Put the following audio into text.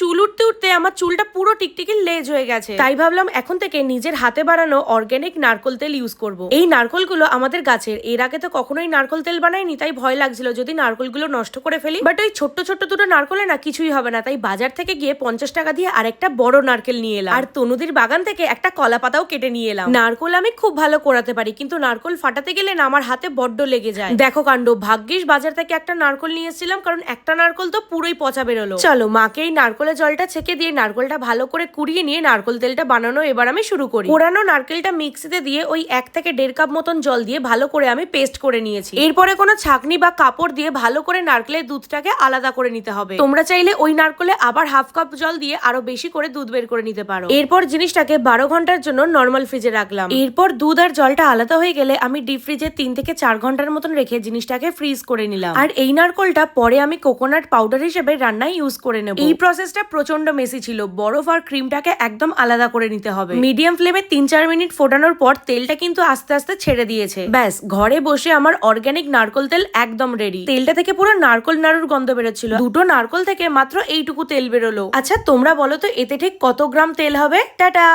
চুল উঠতে উঠতে আমার চুলটা পুরো টিকটিকি লেজ হয়ে গেছে। তাই ভাবলাম এখন থেকে নিজের হাতে বানানো অর্গানিক নারকোল তেল ইউজ করব। এই নারকোলগুলো আমাদের গাছের, এর আগে তো কখনোই নারকোল তেল বানাইনি, তাই ভয় লাগছিল যদি নারকোলগুলো নষ্ট করে ফেলি। বাট ওই ছোট্ট ছোট্ট দুটো নারকোলে না কিছুই হবে না, তাই বাজার থেকে গিয়ে পঞ্চাশ টাকা দিয়ে আরেকটা বড় নারকেল নিয়ে এলাম। আর তনুদির বাগান থেকে একটা কলা পাতাও কেটে নিয়ে এলাম। নারকোল আমি খুব ভালো করাতে পারি, কিন্তু নারকোল ফাটাতে গেলে না আমার হাতে বড্ড লেগে যায়। দেখো কাণ্ড, ভাগ্যিস বাজার থেকে একটা নারকোল নিয়ে এসেছিলাম, কারণ একটা নারকোল তো পুরোই পচা বেরোলো। চলো, মাকে এই নারকোলের জলটা ছেঁকে দিয়ে নারকোলটা ভালো করে কুড়িয়ে নিয়ে নারকোল তেলটা বানানো এবার আমি শুরু করি। পোড়ানো নারকেলটা মিক্সিতে দিয়ে ওই এক থেকে দেড় কাপ মতন জল দিয়ে ভালো করে আমি পেস্ট করে নিয়েছি। এরপরে কোনো ছাকনি বা কাপড় দিয়ে ভালো করে নারকেলের দুধটাকে আলাদা করে নিতে হবে। তোমরা চাইলে ওই নারকলে আবার হাফ কাপ জল দিয়ে আরও বেশি করে দুধ বের করে নিতে পারো। এরপর জিনিসটাকে বারো ঘণ্টার জন্য নর্মাল ফ্রিজে রাখলাম। এরপর দুধ আর জলটা আলাদা হয়ে গেলে আমি ডিপ ফ্রিজে তিন থেকে চার ঘণ্টার মতন রেখে জিনিসটাকে ফ্রিজ করে নিলাম। আর এই নারকলটা পরে আমি কোকোনাট পাউডার হিসেবে রান্নায় ইউজ করে নেব। এই প্রসেসটা প্রচণ্ড মেসি ছিল। বরফ আর ক্রিমটাকে একদম আলাদা করে নিতে হবে। মিডিয়াম ফ্লেমে তিন চার মিনিট ফোটানোর পর তেলটা কিন্তু আস্তে আস্তে ছেড়ে দিয়েছে। ব্যাস, ঘরে বসে আমার অর্গ্যানিক নারকল তেল একদম রেডি তেলটা থেকে পুরো নারকল নাড়ুর গন্ধ বেরোচ্ছিল। দুটো নারকল থেকে মাত্র এইটুকু তেল বেরোলো। আচ্ছা তোমরা বলো তো এতে ঠিক কত গ্রাম তেল হবে? টাটা!